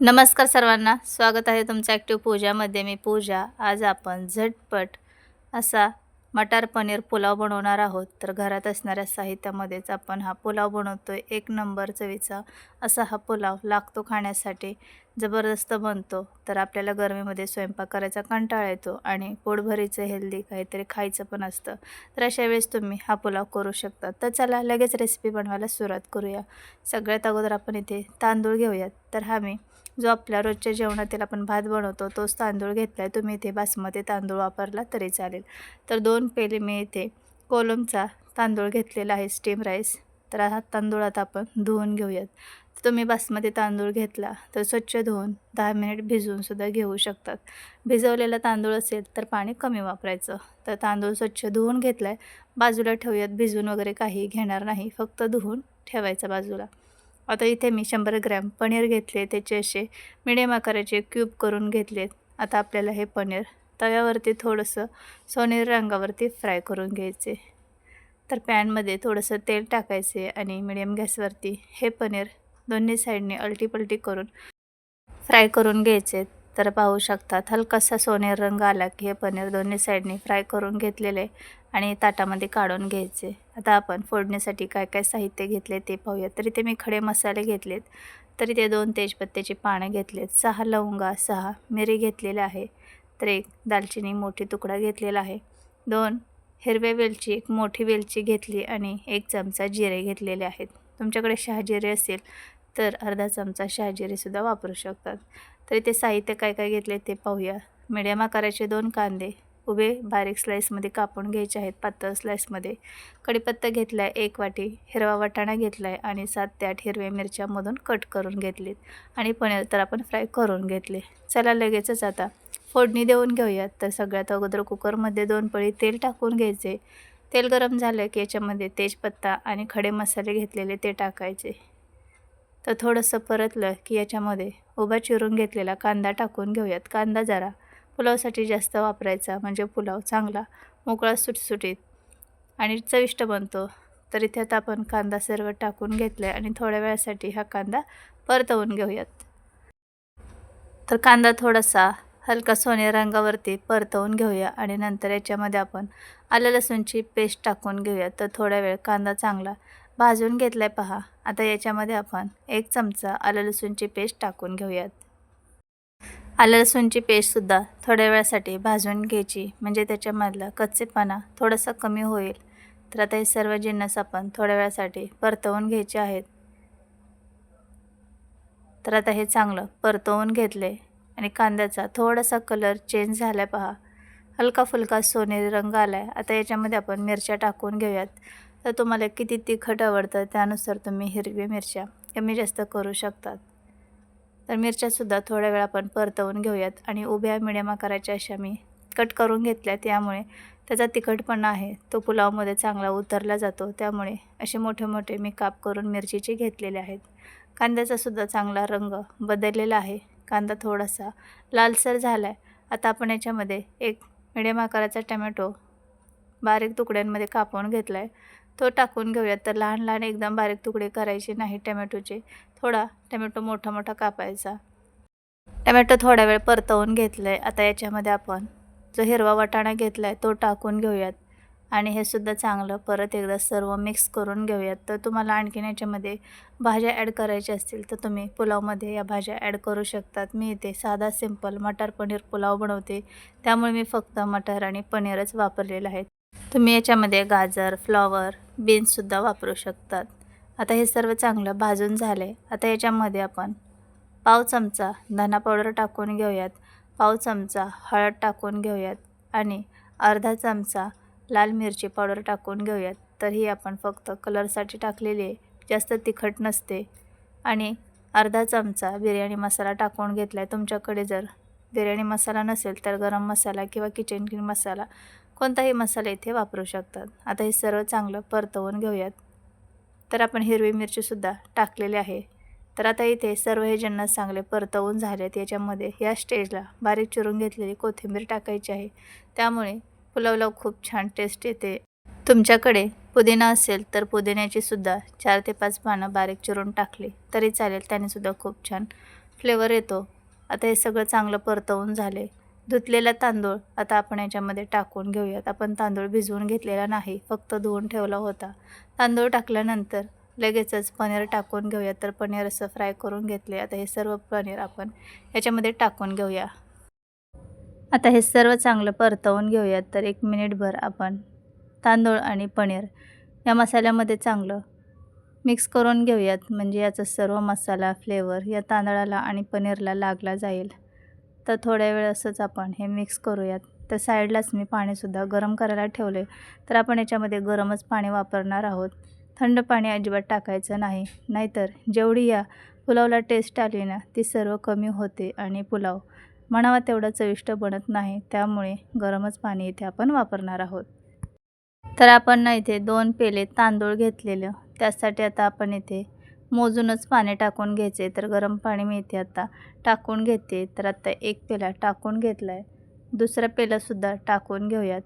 नमस्कार सर्वांना. स्वागत आहे तुमच्या ॲक्टिव्ह पूजामध्ये मी पूजा. आज आपण झटपट असा मटार पनीर पुलाव बनवणार आहोत. तर घरात असणाऱ्या साहित्यामध्येच आपण हा पुलाव बनवतो आहे एक नंबर चवीचा असा हा पुलाव लागतो खाण्यासाठी. जबरदस्त बनतो. तर आपल्याला गरमीमध्ये स्वयंपाक करायचा कंटाळा येतो आणि पोटभरीचं हेल्दी काहीतरी खायचं पण असतं. तर अशा वेळेस तुम्ही हा पुलाव करू शकता. तर चला लगेच रेसिपी बनवायला सुरुवात करूया. सगळ्यात अगोदर आपण इथे तांदूळ घेऊयात. तर हा मी जो आपल्या रोजच्या जेवणातील आपण भात बनवतो तोच तांदूळ घेतला आहे तुम्ही इथे बासमती तांदूळ वापरला तरी चालेल. तर दोन पेले मी इथे कोलमचा तांदूळ घेतलेला आहे स्टीम राईस तर हा तांदूळ आता आपण धुवून घेऊयात. तुम्ही बासमती तांदूळ घेतला तर स्वच्छ धुवून दहा मिनिट भिजवूनसुद्धा घेऊ शकतात. भिजवलेला तांदूळ असेल तर पाणी कमी वापरायचं. तर तांदूळ स्वच्छ धुवून घेतला आहे बाजूला ठेवूयात भिजून वगैरे काही घेणार नाही. फक्त धुवून ठेवायचं बाजूला. आता इथे मी शंभर ग्रॅम पनीर घेतले त्याचे असे मिडियम आकाराचे क्यूब करून घेतलेत. आता आपल्याला हे पनीर तव्यावरती थोडंसं सोनेरी रंगावरती फ्राय करून घ्यायचे. तर पॅनमध्ये थोडंसं तेल टाकायचे आणि मिडियम गॅसवरती हे पनीर दोन्ही साईडने अलटीपलटी करून फ्राय करून घ्यायचे. तर पाहू शकतात हलकासा सोनेरी रंग आला की हे पनीर दोन्ही साईडने फ्राय करून घेतलेले आणि ताटामध्ये काढून घ्यायचे. आता आपण फोडणीसाठी काय काय साहित्य घेतले ते पाहूया. तरी ते मी खडे मसाले घेतलेत. तरी ते दोन तेजपत्त्याची पानं घेतलेत. सहा लवंगा सहा मिरी घेतलेले आहे. तर एक दालचिनी मोठी तुकडा घेतलेला आहे. दोन हिरव्या वेलची एक मोठी वेलची घेतली आणि एक चमचा जिरे घेतलेले आहेत. तुमच्याकडे शहाजिरे असेल तर अर्धा चमचा शहाजिरेसुद्धा वापरू शकतात. तरी ते साहित्य काय काय घेतले ते पाहूया. मिडियम आकाराचे दोन कांदे. उभे बारीक स्लाईसमध्ये कापून घ्यायचे आहेत पातळ स्लाईसमध्ये कढीपत्ता घेतला आहे एक वाटी हिरवा वाटाणा घेतला आहे आणि सात ते आठ हिरव्या मिरच्यामधून कट करून घेतलीत आणि पनीर तर आपण फ्राय करून घेतले. चला लगेचच आता फोडणी देऊन घेऊयात. तर सगळ्यात अगोदर कुकरमध्ये दोन पळी तेल टाकून घ्यायचे. तेल गरम झालं की याच्यामध्ये तेजपत्ता आणि खडे मसाले घेतलेले ते टाकायचे. तर थोडंसं परतलं की याच्यामध्ये उभा चिरून घेतलेला कांदा टाकून घेऊयात. कांदा जरा पुलावसाठी जास्त वापरायचा म्हणजे पुलाव चांगला मोकळा सुटसुटीत आणि चविष्ट बनतो. तर इथे आता आपण कांदा सर्व टाकून घेतला आहे आणि थोड्या वेळासाठी हा कांदा परतवून घेऊयात. तर कांदा थोडासा हलका सोने रंगावरती परतवून घेऊया आणि नंतर याच्यामध्ये आपण आलं लसूणची पेस्ट टाकून घेऊया. तर थोड्या वेळ कांदा चांगला भाजून घेतला आहे पहा. आता याच्यामध्ये आपण एक चमचा आलं लसूणची पेस्ट टाकून घेऊयात. आलं लसूणची पेस्टसुद्धा थोड्या वेळासाठी भाजून घ्यायची. म्हणजे त्याच्यामधला कच्चेपणा थोडासा कमी होईल. तर आता हे सर्व जिन्नस आपण थोड्या वेळासाठी परतवून घ्यायचे आहेत. तर आता हे चांगलं परतवून घेतले. आणि कांद्याचा थोडासा कलर चेंज झाला आहे पहा. हलका फुलका सोनेरी रंग आला आहे आता याच्यामध्ये आपण मिरच्या टाकून घेऊयात. तर तुम्हाला किती तिखट आवडतं त्यानुसार तुम्ही हिरवी मिरच्या कमी जास्त करू शकतात. तर मिरच्यासुद्धा थोड्या वेळ आपण परतवून घेऊयात आणि उभ्या मिडियम आकाराच्या अशा मी कट करून घेतल्या त्यामुळे त्याचा तिखटपणा आहे. तो पुलावमध्ये चांगला उतरला जातो. त्यामुळे असे मोठे मोठे मी काप करून मिरचीचे घेतलेले आहेत. कांद्याचासुद्धा चांगला रंग बदललेला आहे. कांदा थोडासा लालसर झाला आहे आता आपण याच्यामध्ये एक मिडियम आकाराचा टमॅटो बारीक तुकड्यांमध्ये कापून घेतला आहे तो टाकून घेऊयात. तर लहान लहान एकदम बारीक तुकडे करायचे नाही टमॅटोचे. थोडा टमॅटो मोठा मोठा कापायचा. टमॅटो थोडा वेळ परतवून घेतलं आहे आता याच्यामध्ये आपण जो हिरवा वाटाणा घेतला आहे तो टाकून घेऊयात. आणि हे सुद्धा चांगलं परत एकदा सर्व मिक्स करून घेऊयात. तर तुम्हाला आणखीन याच्यामध्ये भाज्या ॲड करायच्या असतील तर तुम्ही पुलावमध्ये या भाज्या ॲड करू शकतात. मी इथे साधा सिंपल मटार पनीर पुलाव बनवते. त्यामुळे मी फक्त मटार आणि पनीरच वापरलेलं आहे. तुम्ही याच्यामध्ये गाजर फ्लॉवर बीन्ससुद्धा वापरू शकतात. आता हे सर्व चांगलं भाजून झाले आता याच्यामध्ये आपण पाव चमचा धना पावडर टाकून घेऊयात. पाव चमचा हळद टाकून घेऊयात आणि अर्धा चमचा लाल मिरची पावडर टाकून घेऊयात. तर ही आपण फक्त कलरसाठी टाकलेली आहे. जास्त तिखट नसते. आणि अर्धा चमचा बिर्याणी मसाला टाकून घेतला आहे तुमच्याकडे जर बिर्याणी मसाला नसेल तर गरम मसाला किंवा किचन किंग मसाला कोणताही मसाला इथे वापरू शकतात. आता हे सर्व चांगलं परतवून घेऊयात. तर आपण हिरवी मिरचीसुद्धा टाकलेली आहे. तर आता इथे सर्व हे जिन्नस चांगले परतवून झालेत याच्यामध्ये या स्टेजला बारीक चिरून घेतलेली कोथिंबीर टाकायची आहे. त्यामुळे पुलावला खूप छान टेस्ट येते. तुमच्याकडे पुदिना असेल तर पुदिन्याची सुद्धा चार ते पाच पानं बारीक चिरून टाकली तरी चालेल. त्यानेसुद्धा खूप छान फ्लेवर येतो. आता हे सगळं चांगलं परतवून झाले. धुतलेला तांदूळ आता आपण याच्यामध्ये टाकून घेऊयात. आपण तांदूळ भिजवून घेतलेला नाही फक्त धुवून ठेवला होता. तांदूळ टाकल्यानंतर लगेचच पनीर टाकून घेऊयात. तर पनीर असं फ्राय करून घेतले आता हे सर्व पनीर आपण याच्यामध्ये टाकून घेऊया. आता हे सर्व चांगलं परतवून घेऊयात. तर एक मिनिटभर आपण तांदूळ आणि पनीर या मसाल्यामध्ये चांगलं मिक्स करून घेऊयात. म्हणजे याचा सर्व मसाला फ्लेवर या तांदळाला आणि पनीरला लागला जाईल. तर थोड्या वेळ असंच आपण हे मिक्स करूयात. तर साईडलाच मी पाणीसुद्धा गरम करायला ठेवले तर आपण याच्यामध्ये गरमच पाणी वापरणार आहोत. थंड पाणी अजिबात टाकायचं नाही. नाहीतर जेवढी या पुलावला टेस्ट आली ना ती सर्व कमी होते आणि पुलाव म्हणावा तेवढं चविष्ट बनत नाही. त्यामुळे गरमच पाणी इथे आपण वापरणार आहोत. तर आपण ना इथे दोन पेले तांदूळ घेतलेलं. त्यासाठी आता आपण इथे मोजूनच पाणी टाकून घ्यायचे. तर गरम पाणी मी इथे आता. टाकून घेते. तर आता एक पेला टाकून घेतला आहे दुसरा पेलासुद्धा टाकून घेऊयात.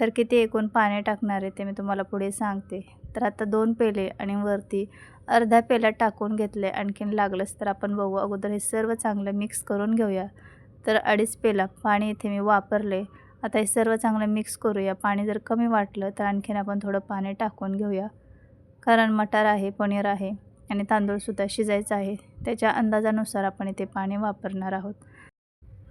तर किती एकूण पाणी टाकणार आहे ते मी तुम्हाला पुढे सांगते. तर आता दोन पेले आणि वरती अर्धा पेला टाकून घेतले. आणखीन लागलंच तर आपण बघू. अगोदर हे सर्व चांगलं मिक्स करून घेऊया. तर अडीच पेला पाणी इथे मी वापरले. आता हे सर्व चांगलं मिक्स करूया. पाणी जर कमी वाटलं तर आणखीन आपण थोडं पाणी टाकून घेऊया. कारण मटार आहे पनीर आहे आणि तांदूळसुद्धा शिजायचं आहे. त्याच्या अंदाजानुसार आपण इथे पाणी वापरणार आहोत.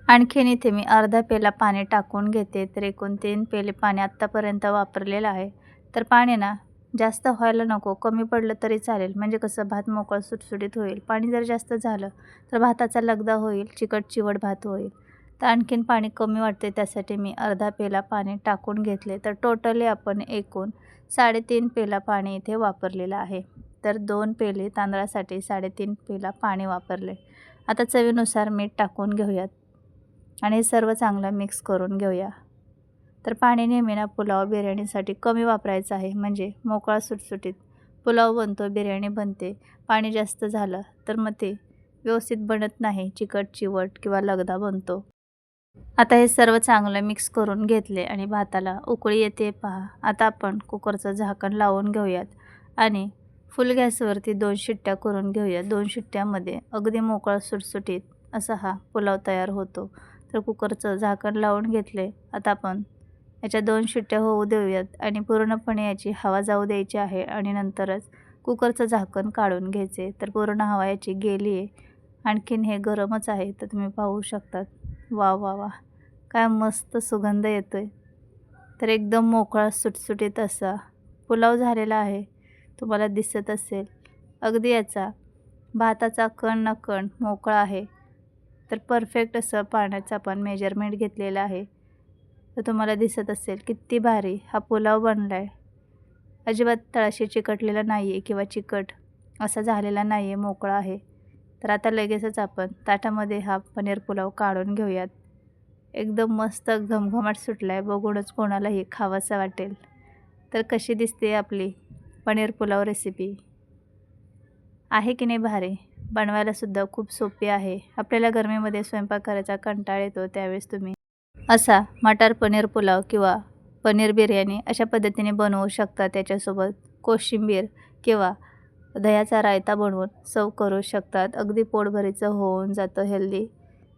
आणखीन इथे मी अर्धा पेला पाणी टाकून घेते तर एकूण तीन पेले पाणी आत्तापर्यंत वापरलेलं आहे. तर पाणी ना जास्त व्हायला नको कमी पडलं तरी चालेल. म्हणजे कसं भात मोकळं सुटसुटीत होईल. पाणी जर जास्त झालं तर भाताचा लगदा होईल चिकट चिवट भात होईल. तर आणखीन पाणी कमी वाटते त्यासाठी मी अर्धा पेला पाणी टाकून घेतले. तर टोटली आपण एकूण साडेतीन पेला पाणी इथे वापरलेलं आहे. तर दोन पेले तांदळासाठी साडेतीन पेला पाणी वापरले. आता चवीनुसार मीठ टाकून घेऊयात आणि हे सर्व चांगलं मिक्स करून घेऊया. तर पाणी नेहमी ना पुलाव बिर्याणीसाठी कमी वापरायचं आहे म्हणजे मोकळा सुटसुटीत पुलाव बनतो बिर्याणी बनते पाणी जास्त झालं तर मग ते व्यवस्थित बनत नाही चिकट चिवट किंवा लगदा बनतो. आता हे सर्व चांगलं मिक्स करून घेतले आणि भाताला उकळी येते पहा. आता आपण कुकरचं झाकण लावून घेऊयात आणि फुल गॅसवरती दोन शिट्ट्या करून घेऊयात. दोन शिट्ट्यामध्ये अगदी मोकळा सुटसुटीत असा हा पुलाव तयार होतो. तर कुकरचं झाकण लावून घेतले. आता आपण याच्या दोन शिट्ट्या होऊ देऊयात आणि पूर्णपणे याची हवा जाऊ द्यायची आहे आणि नंतरच कुकरचं झाकण काढून घ्यायचे. तर पूर्ण हवा याची गेली आहे आणखीन हे गरमच आहे तर तुम्ही पाहू शकतात. वा वा वा. काय मस्त सुगंध येतो आहे तर एकदम मोकळा सुटसुटीत असा पुलाव झालेला आहे. तुम्हाला दिसत असेल. अगदी याचा. भाताचा कण न कण मोकळा आहे. तर परफेक्ट असं पाण्याचं आपण मेजरमेंट घेतलेलं आहे. तर तुम्हाला दिसत असेल किती भारी हा पुलाव बनला आहे अजिबात तळाशी चिकटलेला नाही आहे किंवा चिकट असा झालेला नाही आहे मोकळा आहे. तर आता लगेचच आपण ताटामध्ये हा पनीर पुलाव काढून घेऊयात. एकदम मस्त घमघमाट सुटला आहे बघूनच कोणालाही खावासा वाटेल. तर कशी दिसते आपली पनीर पुलाव रेसिपी आहे की नाही भारी? बनवायलासुद्धा खूप सोपी आहे. आपल्याला गरमीमध्ये स्वयंपाक करायचा कंटाळ येतो त्यावेळेस तुम्ही असा मटार पनीर पुलाव किंवा पनीर बिर्याणी अशा पद्धतीने बनवू शकता त्याच्यासोबत. कोशिंबीर किंवा दह्याचा रायता बनवून सव करू शकतात. अगदी पोटभरीचं होऊन जातं हेल्दी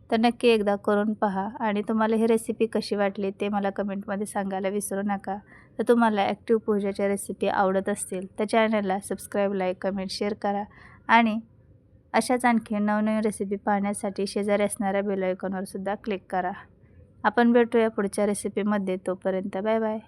तर नक्की एकदा करून पहा. आणि तुम्हाला ही रेसिपी कशी वाटली ते मला कमेंटमध्ये सांगायला विसरू नका. तर तुम्हाला ॲक्टिव्ह पूजाच्या रेसिपी आवडत असतील तर चॅनलला सबस्क्राईब लाईक कमेंट शेअर करा. आणि अशाच आणखी नवनवीन रेसिपी पाहण्यासाठी शेजारी असणाऱ्या बेल आयकॉनवर सुद्धा क्लिक करा. आपण भेटूया पुढच्या रेसिपीमध्ये तोपर्यंत बाय बाय